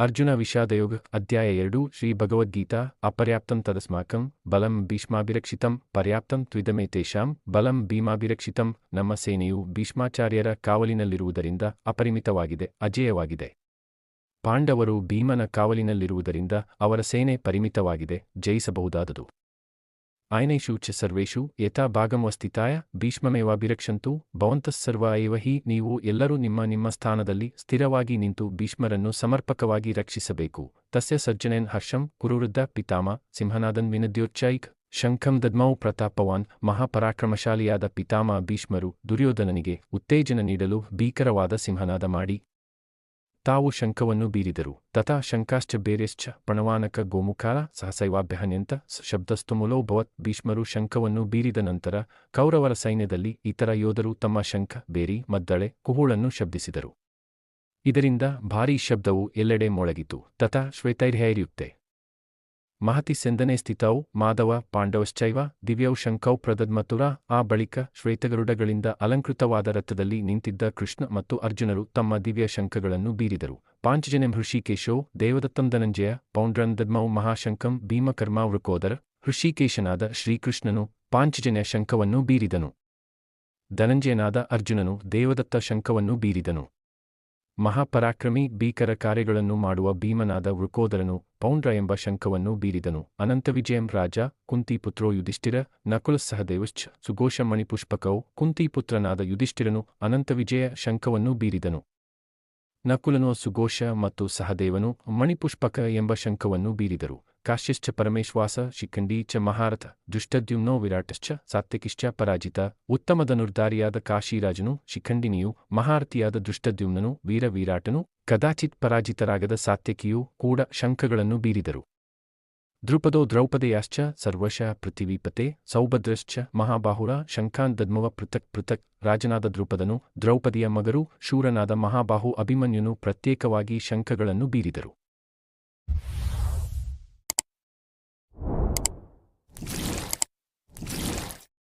ಅರ್ಜುನ ವಿಷಾದಯೋಗ ಅಧ್ಯಾಯ ಎರಡು, ಶ್ರೀ ಭಗವದ್ಗೀತಾ, ಅಪರ್ಯಾಪ್ತಂ ತದಸ್ಮಾಕಂ, ಬಲಂ ಭೀಷ್ಮಾಭಿರಕ್ಷಿತಂ, ಪರ್ಯಾಪ್ತಂ ತ್ವಿದಮೇ ತೇಷಾಂ, ಬಲಂ ಭೀಮಾಭಿರಕ್ಷಿತಂ, ನಮ್ಮ ಸೇನೆಯು ಭೀಷ್ಮಾಚಾರ್ಯರ ಕಾವಲಿನಲ್ಲಿರುವುದರಿಂದ ಅಪರಿಮಿತವಾಗಿದೆ, ಅಜೇಯವಾಗಿದೆ. ಪಾಂಡವರು ಭೀಮನ ಕಾವಲಿನಲ್ಲಿರುವುದರಿಂದ ಅವರ ಸೇನೆ ಪರಿಮಿತವಾಗಿದೆ, ಜಯಿಸಬಹುದಾದದು. ಆಯನೈಷು ಚ ಸರ್ವೇಷು ಯಥಾ ಭಾಗಮವಸ್ಥಿತಾಯ ಭೀಷ್ಮಮೇವಾಭಿರಕ್ಷಂತು ಭವಂತಸ್ಸರ್ವ ಏವ ಹಿ, ನೀವು ಎಲ್ಲರೂ ನಿಮ್ಮ ನಿಮ್ಮ ಸ್ಥಾನದಲ್ಲಿ ಸ್ಥಿರವಾಗಿ ನಿಂತು ಭೀಷ್ಮರನ್ನು ಸಮರ್ಪಕವಾಗಿ ರಕ್ಷಿಸಬೇಕು. ತಸ್ಯ ಸರ್ಜನೇನ್ ಹರ್ಷಂ, ಕುರುವೃದ್ಧ ಪಿತಾಮ, ಸಿಂಹನಾದನ್ ವಿನದ್ಯೋಚ್ಚಾಯಿಕ್ ಶಂಖಂ ದದ್ಮೌ ಪ್ರತಾಪವಾನ್, ಮಹಾಪರಾಕ್ರಮಶಾಲಿಯಾದ ಪಿತಾಮ ಭೀಷ್ಮರು ದುರ್ಯೋಧನನಿಗೆ ಉತ್ತೇಜನ ನೀಡಲು ಭೀಕರವಾದ ಸಿಂಹನಾದ ಮಾಡಿ. ತಾವು ಶಂಖವನ್ನು ಬೀರಿದರು. ತಥಾ ಶಂಕಾಶ್ಚ ಬೇರೆಶ್ಚ ಪಣವಾನಕ ಗೋಮುಖಾಲ ಸಹಸೈವಾಭ್ಯಹನ್ಯಂತ ಶಬ್ದಸ್ತುಮುಲೋ ಭವತ್ ಭೀಷ್ಮರು ಶಂಖವನ್ನು ಬೀರಿದ ನಂತರ ಕೌರವರ ಸೈನ್ಯದಲ್ಲಿ ಇತರ ಯೋಧರು ತಮ್ಮ ಶಂಖ, ಬೇರಿ, ಮದ್ದಳೆ, ಕುಹುಳನ್ನು ಶಬ್ದಿಸಿದರು. ಇದರಿಂದ ಭಾರೀ ಶಬ್ದವು ಎಲ್ಲೆಡೆ ಮೊಳಗಿತು. ತಥಾ ಶ್ವೇತೈರ್ಹೈರ್ಯುಕ್ತೆ ಮಹತಿ ಸೆಂದನೆ ಸ್ಥಿತೌ, ಮಾಧವ, ಪಾಂಡವಶ್ಚೈವ, ದಿವ್ಯೌ ಶಂಕೌ ಪ್ರದದ್ಮತುರ ಆ ಬಳಿಕ ಶ್ವೇತಗರುಡಗಳಿಂದ ಅಲಂಕೃತವಾದ ರಥದಲ್ಲಿ ನಿಂತಿದ್ದ ಕೃಷ್ಣ ಮತ್ತು ಅರ್ಜುನರು ತಮ್ಮ ದಿವ್ಯ ಶಂಖಗಳನ್ನು ಬೀರಿದರು. ಪಾಂಚಜನೆ ಹೃಷಿಕೇಶೋ, ದೇವದತ್ತಂ ಧನಂಜಯ, ಪೌಂಡ್ರಂದದ್ಮೌ ಮಹಾಶಂಕಂ, ಭೀಮಕರ್ಮ ವೃಕೋದರ, ಹೃಷಿಕೇಶನಾದ ಶ್ರೀಕೃಷ್ಣನು ಪಾಂಚಜನ್ಯ ಶಂಖವನ್ನು ಬೀರಿದನು. ಧನಂಜಯನಾದ ಅರ್ಜುನನು ದೇವದತ್ತ ಶಂಖವನ್ನು ಬೀರಿದನು. ಮಹಾಪರಾಕ್ರಮಿ, ಭೀಕರ ಕಾರ್ಯಗಳನ್ನು ಮಾಡುವ ಭೀಮನಾದ ವೃಕೋದರನು ಪೌಂಡ್ರ ಎಂಬ ಶಂಖವನ್ನು ಬೀರಿದನು. ಅನಂತವಿಜಯಂ ರಾಜ ಕುಂತಿಪುತ್ರೋ ಯುಧಿಷ್ಠಿರ ನಕುಲ ಸಹದೇವಶ್ಚ, ಸುಘೋಷ ಮಣಿಪುಷ್ಪಕೌ ಕುಂತಿಪುತ್ರನಾದ ಯುಧಿಷ್ಠಿರನು ಅನಂತವಿಜಯ ಶಂಖವನ್ನು ಬೀರಿದನು. ನಕುಲನೋ ಸುಘೋಷ ಮತ್ತು ಸಹದೇವನು ಮಣಿಪುಷ್ಪಕ ಎಂಬ ಶಂಖವನ್ನು ಬೀರಿದರು. ಕಾಶ್ಯಶ್ಚ ಪರಮೇಶ್ವಾಸ ಶಿಖಂಡಿ ಚ ಮಹಾರಥ ದುಷ್ಟದ್ಯುಮ್ನೋ ವಿರಾಟಶ್ಚ ಸಾತ್ಯಕಿಶ್ಚ ಪರಾಜಿತ ಉತ್ತಮದನುರ್ಧಾರಿಯಾದ ಕಾಶಿರಾಜನು ಶಿಖಂಡಿನಿಯು ಮಹಾರಥಿಯಾದ ದುಷ್ಟದ್ಯುಮ್ನನು ವೀರವಿರಾಟನು ಕದಾಚಿತ್ ಪರಾಜಿತರಾಗದ ಸಾತ್ಯಕಿಯೂ ಕೂಡ ಶಂಖಗಳನ್ನು ಬೀರಿದರು. ದ್ರುಪದೋ ದ್ರೌಪದೆಯಾಶ್ಚ ಸರ್ವಶ ಪೃಥಿವೀಪತೆ ಸೌಭದ್ರಶ್ಚ ಮಹಾಬಾಹುರ ಶಂಖಾನ್ ದದ್ಮವ ಪೃಥಕ್ ಪೃಥಕ್ ರಾಜನಾದ ದ್ರುಪದನು ದ್ರೌಪದಿಯ ಮಗರು ಶೂರನಾದ ಮಹಾಬಾಹು ಅಭಿಮನ್ಯುನು ಪ್ರತ್ಯೇಕವಾಗಿ ಶಂಖಗಳನ್ನು ಬೀರಿದರು.